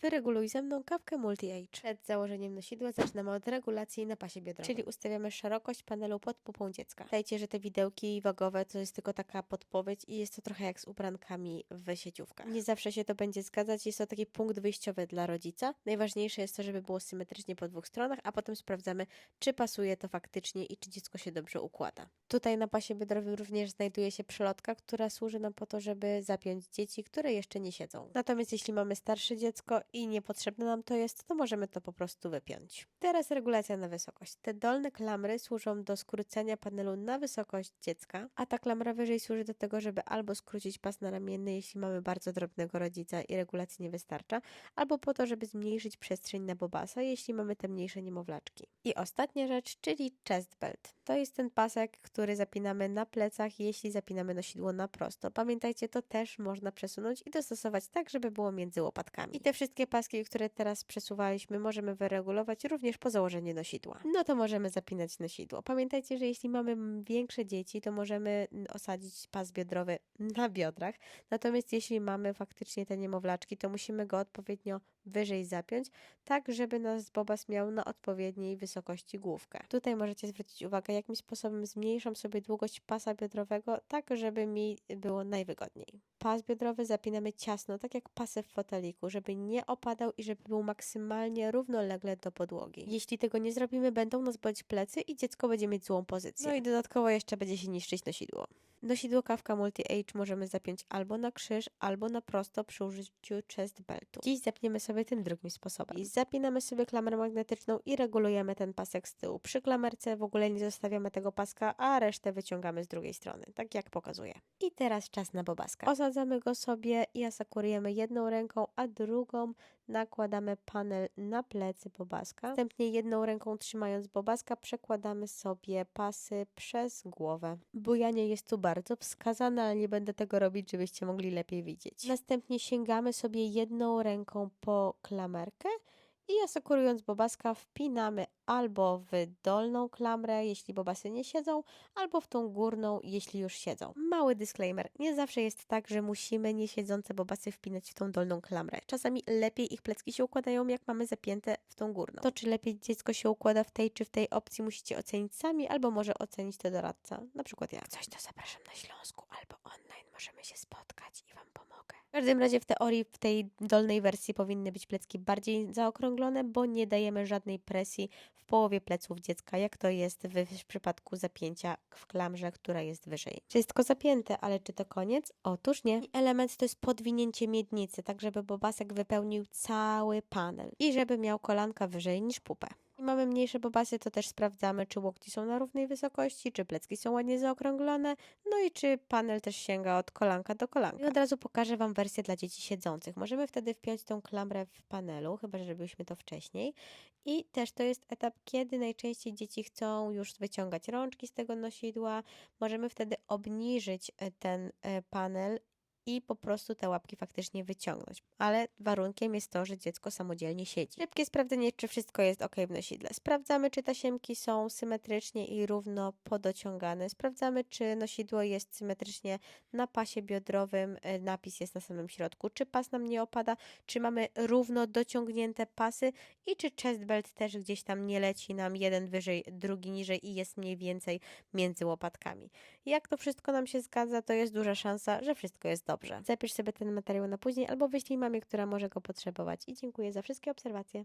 Wyreguluj ze mną kawkę Multi-Age. Przed założeniem nosidła zaczynamy od regulacji na pasie biodrowym, czyli ustawiamy szerokość panelu pod pupą dziecka. Dajcie, że te widełki wagowe to jest tylko taka podpowiedź i jest to trochę jak z ubrankami w sieciówkach. Nie zawsze się to będzie zgadzać, jest to taki punkt wyjściowy dla rodzica. Najważniejsze jest to, żeby było symetrycznie po dwóch stronach, a potem sprawdzamy, czy pasuje to faktycznie i czy dziecko się dobrze układa. Tutaj na pasie biodrowym również znajduje się przelotka, która służy nam po to, żeby zapiąć dzieci, które jeszcze nie siedzą. Natomiast jeśli mamy starsze dziecko i niepotrzebne nam to jest, to możemy to po prostu wypiąć. Teraz regulacja na wysokość. Te dolne klamry służą do skrócenia panelu na wysokość dziecka, a ta klamra wyżej służy do tego, żeby albo skrócić pas naramienny, jeśli mamy bardzo drobnego rodzica i regulacji nie wystarcza, albo po to, żeby zmniejszyć przestrzeń na bobasa, jeśli mamy te mniejsze niemowlaczki. I ostatnia rzecz, czyli chest belt. To jest ten pasek, który zapinamy na plecach, jeśli zapinamy nosidło na prosto. Pamiętajcie, to też można przesunąć i dostosować tak, żeby było między łopatkami. I te wszystkie paski, które teraz przesuwaliśmy, możemy wyregulować również po założeniu nosidła. No to możemy zapinać nosidło. Pamiętajcie, że jeśli mamy większe dzieci, to możemy osadzić pas biodrowy na biodrach. Natomiast jeśli mamy faktycznie te niemowlaczki, to musimy go odpowiednio wyżej zapiąć, tak żeby nasz bobas miał na odpowiedniej wysokości główkę. Tutaj możecie zwrócić uwagę, jakim sposobem zmniejszam sobie długość pasa biodrowego, tak żeby mi było najwygodniej. Pas biodrowy zapinamy ciasno, tak jak pasy w foteliku, żeby nie opadał i żeby był maksymalnie równolegle do podłogi. Jeśli tego nie zrobimy, będą nas boleć plecy i dziecko będzie mieć złą pozycję. No i dodatkowo jeszcze będzie się niszczyć nosidło. Nosidło kawka Multi-Age możemy zapiąć albo na krzyż, albo na prosto przy użyciu chest beltu. Dziś zapniemy sobie tym drugim sposobem. Zapinamy sobie klamrę magnetyczną i regulujemy ten pasek z tyłu. Przy klamerce w ogóle nie zostawiamy tego paska, a resztę wyciągamy z drugiej strony, tak jak pokazuję. I teraz czas na bobaska. Osadzamy go sobie i asakurujemy jedną ręką, a drugą nakładamy panel na plecy bobaska. Następnie jedną ręką trzymając bobaska przekładamy sobie pasy przez głowę. Bujanie jest tu bardzo wskazane, ale nie będę tego robić, żebyście mogli lepiej widzieć. Następnie sięgamy sobie jedną ręką po klamerkę i asekurując bobaska wpinamy albo w dolną klamrę, jeśli bobasy nie siedzą, albo w tą górną, jeśli już siedzą. Mały disclaimer, nie zawsze jest tak, że musimy niesiedzące bobasy wpinać w tą dolną klamrę. Czasami lepiej ich plecki się układają, jak mamy zapięte w tą górną. To, czy lepiej dziecko się układa w tej czy w tej opcji, musicie ocenić sami, albo może ocenić to doradca, na przykład ja. Coś to zapraszam na Śląsku, albo online możemy się spotkać i Wam pomogę. W każdym razie w teorii w tej dolnej wersji powinny być plecki bardziej zaokrąglone, bo nie dajemy żadnej presji w połowie pleców dziecka, jak to jest w, w przypadku zapięcia w klamrze, która jest wyżej. Wszystko zapięte, ale czy to koniec? Otóż nie. I element to jest podwinięcie miednicy, tak żeby bobasek wypełnił cały panel i żeby miał kolanka wyżej niż pupę. Mamy mniejsze bobasy, to też sprawdzamy, czy łokci są na równej wysokości, czy plecki są ładnie zaokrąglone, no i czy panel też sięga od kolanka do kolanka. I od razu pokażę Wam wersję dla dzieci siedzących. Możemy wtedy wpiąć tą klamrę w panelu, chyba że robiliśmy to wcześniej. I też to jest etap, kiedy najczęściej dzieci chcą już wyciągać rączki z tego nosidła. Możemy wtedy obniżyć e, ten e, panel i po prostu te łapki faktycznie wyciągnąć. Ale warunkiem jest to, że dziecko samodzielnie siedzi. Szybkie sprawdzenie, czy wszystko jest ok w nosidle. Sprawdzamy, czy tasiemki są symetrycznie i równo podociągane. Sprawdzamy, czy nosidło jest symetrycznie na pasie biodrowym, e, napis jest na samym środku, czy pas nam nie opada, czy mamy równo dociągnięte pasy i czy chest belt też gdzieś tam nie leci nam jeden wyżej, drugi niżej i jest mniej więcej między łopatkami. Jak to wszystko nam się zgadza, to jest duża szansa, że wszystko jest dobrze. Zapisz sobie ten materiał na później albo wyślij mamie, która może go potrzebować. I dziękuję za wszystkie obserwacje.